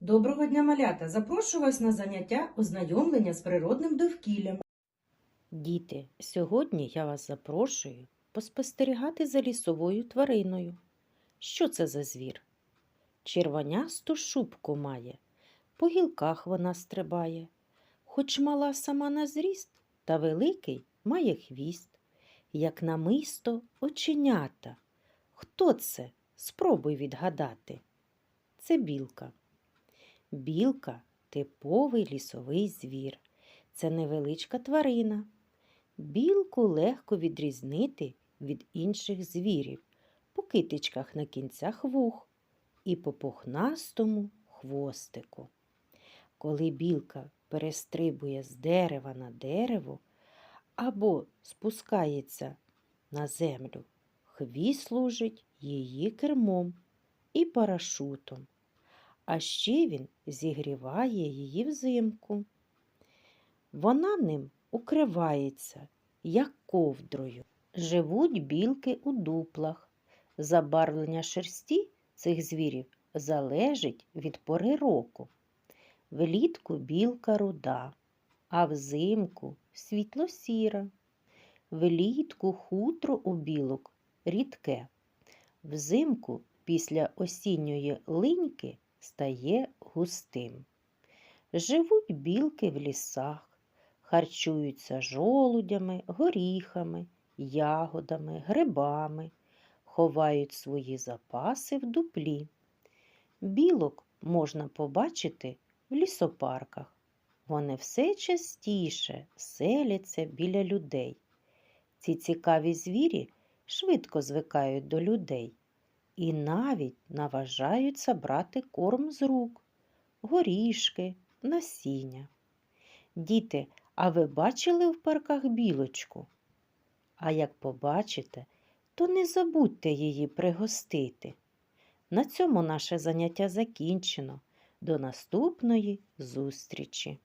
Доброго дня, малята! Запрошую вас на заняття ознайомлення з природним довкіллям. Діти, сьогодні я вас запрошую поспостерігати за лісовою твариною. Що це за звір? Червонясту шубку має, по гілках вона стрибає. Хоч мала сама на зріст, та великий має хвіст, як намисто оченята. Хто це? Спробуй відгадати. Це білка. Білка типовий лісовий звір. Це невеличка тварина. Білку легко відрізнити від інших звірів по китичках на кінцях вух і по пухнастому хвостику. Коли білка перестрибує з дерева на дерево або спускається на землю, хвіст служить її кермом і парашутом, а ще він зігріває її взимку. Вона ним укривається, як ковдрою. Живуть білки у дуплах. Забарвлення шерсті цих звірів залежить від пори року. Влітку білка руда, а взимку світло-сіра. Влітку хутро у білок рідке. Взимку після осінньої линьки стає густим. Живуть білки в лісах, харчуються жолудями, горіхами, ягодами, грибами, ховають свої запаси в дуплі. Білок можна побачити в лісопарках. Вони все частіше селяться біля людей. Ці цікаві звірі швидко звикають до людей і навіть наважаються брати корм з рук, горішки, насіння. Діти, а ви бачили в парках білочку? А як побачите, то не забудьте її пригостити. На цьому наше заняття закінчено. До наступної зустрічі!